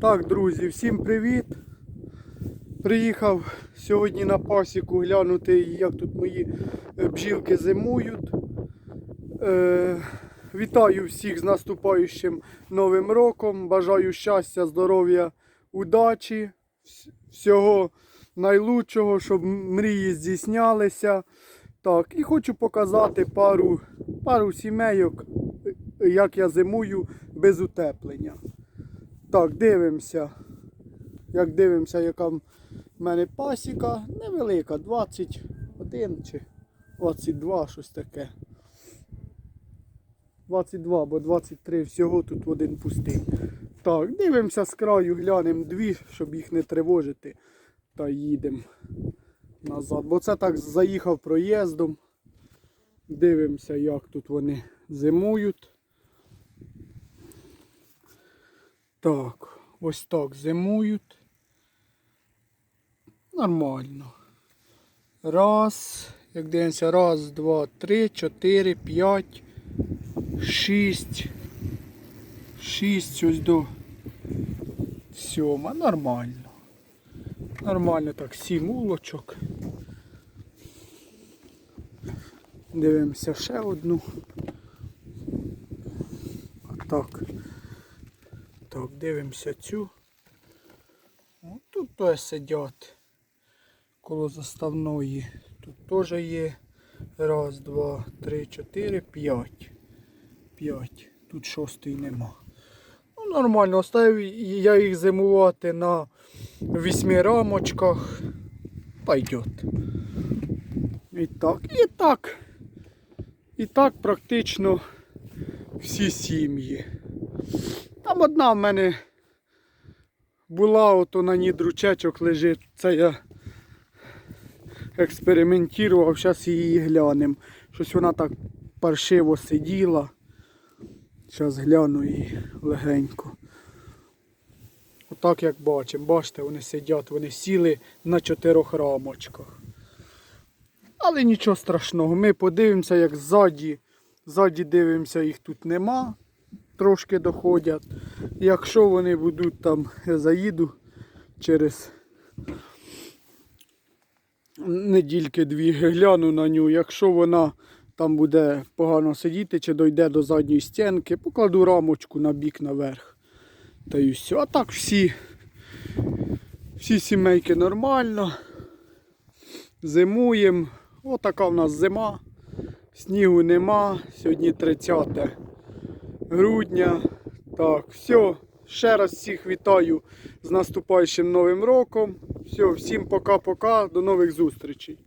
Так, друзі, всім привіт. Приїхав сьогодні на пасіку глянути, як тут мої е, бджілки зимують. Е, вітаю всіх з наступаючим новим роком. Бажаю щастя, здоров'я, удачі, всього найлучшого, щоб мрії здійснялися. Так, і хочу показати пару, пару сімейок, е, як я зимую без утеплення. Так, дивимося. Як дивимося, яка в мене пасіка. Невелика, 21 чи 22, щось таке. 22, бо 23 всього тут один пустий. Так, дивимося з краю, глянемо дві, щоб їх не тривожити. Та їдемо назад. Бо це так заїхав проїздом. Дивимося, як тут вони зимують. Так, ось так зимують. Нормально. Раз, як дивимося, раз, два, три, чотири, п'ять, шість. Шість ось до сьома. Нормально. Нормально так, сім улочок. Дивимося ще одну. Так. Так, дивимося цю. О, тут теж сидять коло заставної. Тут теж є. Раз, два, три, чотири, п'ять. П'ять. Тут шостої нема. Ну, нормально, оставив я їх зимувати на вісьми рамочках. Пойдет. І так, і так. І так практично всі сім'ї. Там одна в мене була, ото на ній дручечок лежить. Це я експериментував, зараз її глянемо. Щось вона так паршиво сиділа. Зараз гляну її легенько. Отак як бачимо, бачите, вони сидять, вони сіли на чотирьох рамочках. Але нічого страшного, ми подивимося, як ззаді, ззаді дивимося, їх тут нема трошки доходять. Якщо вони будуть там, я заїду через недільки дві, гляну на ню. Якщо вона там буде погано сидіти чи дойде до задньої стінки, покладу рамочку на бік наверх. Та й все. А так всі, всі сімейки нормально. Зимуємо. Отака в нас зима. Снігу нема. Сьогодні 30 грудня. Так, все. Ще раз всіх вітаю з наступаючим новим роком. Все, всім пока-пока, до нових зустрічей.